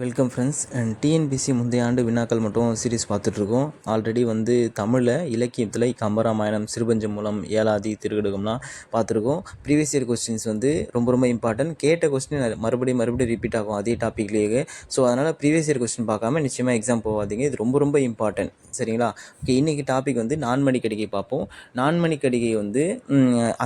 Welcome friends and TNPSC முந்தைய ஆண்டு வினாக்கள் மட்டும் சீரிஸ் பார்த்துட்ருக்கோம். ஆல்ரெடி வந்து தமிழில் இலக்கியத்தில் கம்பராமாயணம் சிறுபஞ்சம் மூலம் ஏலாதி திருகடுகம்லாம் பார்த்துருக்கோம். ப்ரீவியஸ் இயர் கொஸ்டின்ஸ் வந்து ரொம்ப ரொம்ப இம்பார்ட்டன்ட் கேட்ட கொஸ்டின் மறுபடியும் மறுபடியும் ரிப்பீட் ஆகும் அதே டாப்பிக்லேயே ஸோ அதனால் ப்ரீவியஸ் இயர் கொஸ்டின் பார்க்காம நிச்சயமாக எக்ஸாம் போகாதீங்க. இது ரொம்ப ரொம்ப இம்பார்ட்டன்ட் சரிங்களா? ஓகே இன்றைக்கி டாபிக் வந்து நான்மணி கடிகை பார்ப்போம். நான்மணி கடிகை வந்து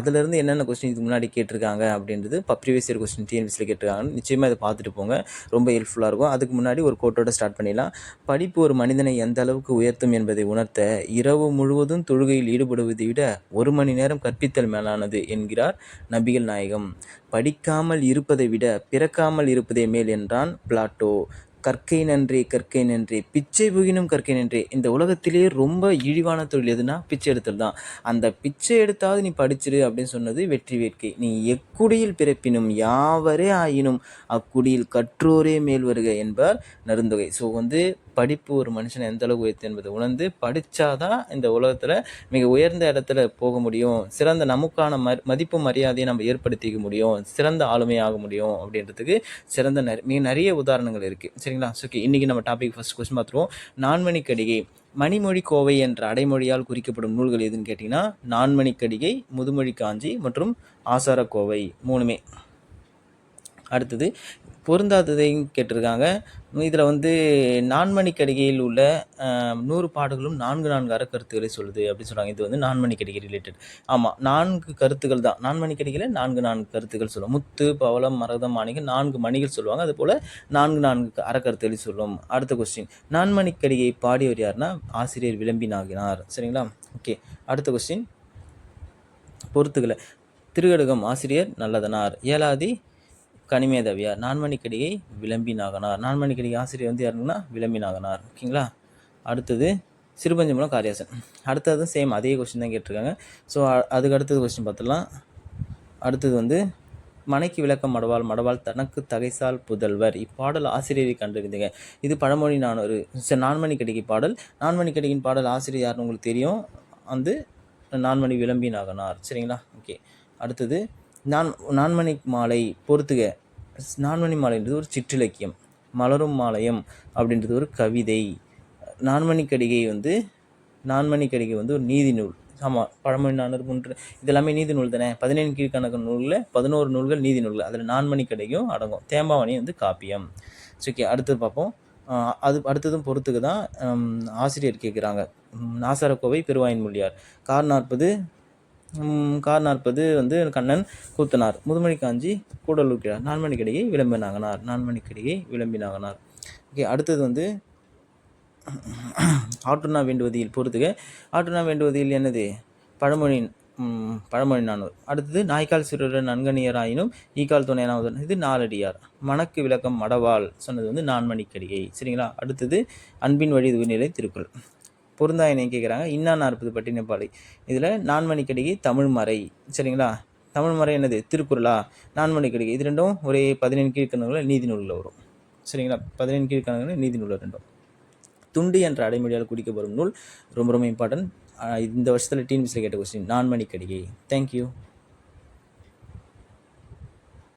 அதிலிருந்து என்னென்ன கொஸ்டின் இதுக்கு முன்னாடி கேட்டிருக்காங்க அப்படின்றது இப்போ ப்ரீவியஸ் இயர் கொஸ்டின் டிஎன்பிசியில் கேட்டிருக்காங்க நிச்சயமாக இதை பார்த்துட்டு போங்க. ரொம்ப ஹெல்ப்ஃபுல்லாக இருக்கும். அதுக்கு முன்னாடி ஒரு கோட்டோட ஸ்டார்ட் பண்ணிடலாம். படிப்பு ஒரு மனிதனை எந்த அளவுக்கு உயர்த்தும் என்பதை உணர்த்த இரவு முழுவதும் தொழுகையில் ஈடுபடுவதை விட ஒரு மணி நேரம் கற்பித்தல் மேலானது என்கிறார் நபிகள் நாயகம். படிக்காமல் இருப்பதை விட பிறக்காமல் இருப்பதே மேல் என்றான் பிளாட்டோ. கற்கை நன்றி கற்கை நன்றி. பிச்சை புகினும் கற்கை நன்றி. இந்த உலகத்திலேயே ரொம்ப இழிவான தொழில் எதுனா பிச்சை எடுத்தல் தான். அந்த பிச்சை எடுத்தாவது நீ படிச்சிரு அப்படின்னு சொன்னது வெற்றி வேட்கை. நீ எக்குடியில் பிறப்பினும் யாவரே ஆயினும் அக்குடியில் கற்றோரே மேல் வருக என்பார் நருந்தொகை. ஸோ வந்து படிப்பு ஒரு மனுஷனை எந்த அளவுக்கு உயர்த்து என்பதை உணர்ந்து படித்தாதான் இந்த உலகத்தில் மிக உயர்ந்த இடத்துல போக முடியும். சிறந்த நமக்கான ம மதிப்பு மரியாதையை நம்ம ஏற்படுத்திக்க முடியும். சிறந்த ஆளுமையாக முடியும் அப்படின்றதுக்கு சிறந்த நெ மிக நிறைய உதாரணங்கள் இருக்குது சரிங்களா? ஓகே இன்றைக்கி நம்ம டாபிக் ஃபஸ்ட் கொஸ்டின் பார்த்துருவோம். நான்மணி கடிகை மணிமொழி கோவை என்ற அடைமொழியால் குறிக்கப்படும் நூல்கள் எதுன்னு கேட்டிங்கன்னா நான்மணி கடிகை முதுமொழி காஞ்சி மற்றும் ஆசார கோவை மூணுமே. அடுத்தது பொருந்தாததையும் கேட்டிருக்காங்க. இதில் வந்து நான்மணி கடிகையில் உள்ள நூறு பாடல்களும் நான்கு நான்கு அறக்கருத்துக்களை சொல்லுது அப்படின்னு சொல்கிறாங்க இது வந்து நான்மணி கடிகை ரிலேட்டட் ஆமாம் நான்கு கருத்துக்கள் தான். நான்மணிக்கடிகையில் நான்கு நான்கு கருத்துக்கள் சொல்லுவோம் முத்து பவளம் மரதம் மாணிகள் நான்கு மணிகள் சொல்லுவாங்க. அதுபோல் நான்கு நான்கு அறக்கருத்துக்களை சொல்லுவோம் அடுத்த கொஸ்டின் நான்மணி கடிகை பாடியவர் யாருன்னா? ஆசிரியர் விளம்பினாகினார். சரிங்களா? ஓகே அடுத்த கொஸ்டின் பொறுத்துக்களை. திருகடுகம் ஆசிரியர் நல்லதனார். ஏலாதி கனிமேதவியார். நான்மணிக்கடிகை விளம்பி நாகனார் நான்மணிக்கடிகை ஆசிரியர் வந்து யாருன்னா விளம்பி நாகனார் ஓகேங்களா? அடுத்தது சிறுபஞ்சமூலம் காரியாசன். அடுத்தது சேம் அதே கொஸ்டின் தான் கேட்டிருக்காங்க. ஸோ அதுக்கு அடுத்தது கொஸ்டின் பார்த்துலாம் அடுத்தது வந்து மனைக்கு விளக்கம் மடவாள் மடவாள் தனக்கு தகைசால் புதல்வர். இப்பாடல் ஆசிரியரை கண்டறிந்துங்க இது பழமொழி நானூறு சரி நான்மணி கடிகை பாடல். நான்மணி கடிகின் பாடல் ஆசிரியர் யாருன்னு உங்களுக்கு தெரியும். வந்து நான்மணி விளம்பி நாகனார் சரிங்களா? ஓகே. அடுத்தது நான் நான்மணி மாலை பொறுத்துக. நான்மணி மாலைன்றது ஒரு சிற்றிலக்கியம். மலரும் மாலயம் அப்படின்றது ஒரு கவிதை. நான்மணி கடிகை வந்து நான்மணி கடிகை வந்து ஒரு நீதி நூல். ஆமாம் பழமொழி நானூறு மூன்று. இதெல்லாமே நீதி நூல் தானே? பதினேழு கீழ்கணக்கு நூலில் பதினோரு நூல்கள் நீதி நூல்கள். அதில் நான்மணி கடிகையும் அடங்கும். தேம்பாவணி வந்து காப்பியம். ஓகே அடுத்தது பார்ப்போம். அது அடுத்ததும் பொறுத்துக்கு தான் ஆசிரியர் கேட்குறாங்க நாசாரக்கோவை பெருவாயின் மொழியார் கார் நாற்பது கார் நாற்பது வந்து கண்ணன் கூத்தனார். முதுமணி காஞ்சி கூடலூக்கிறார் நான்மணி கடிகை விளம்பினாங்கனார் நான்மணி கடிகை விளம்பினாங்கனார் ஓகே அடுத்தது வந்து ஆற்றுனா வேண்டுவதில் பொறுத்துக. ஆற்றுனா வேண்டுவதில் என்னது? பழமொழி பழமொழி நானூர் அடுத்தது நாய்க்கால் சிறுடன் நன்கணியராயினும் ஈக்கால் துணையனாவது இது நாலடியார். மணக்கு விளக்கம் மடவாள் சொன்னது வந்து நான்மணிக்கடிகை சரிங்களா? அடுத்தது அன்பின் வழி உயிர்நிலை திருக்குறள். பொருந்தாயினை கேட்குறாங்க இன்னா நாற்பது நேபாளி. இதில் நான்மணிக்கடிகை தமிழ் மறை சரிங்களா? தமிழ் மறை என்னது? திருக்குறளா? நான்மணிக்கடிகை. இது ரெண்டும் ஒரே பதினேழு கீழ்கணங்களில் நீதி நூலில் வரும். சரிங்களா? பதினேழு கீழ்கணங்களில் நீதி நூலில் ரெண்டும். துண்டு என்ற அடைமொழியால் குடிக்கப்படும் நூல் ரொம்ப ரொம்ப இம்பார்ட்டன்ட் இந்த வருஷத்தில் டிஎன்பிசியில் கேட்ட கொஸ்டின் நான்மணிக்கடிகை. தேங்க்யூ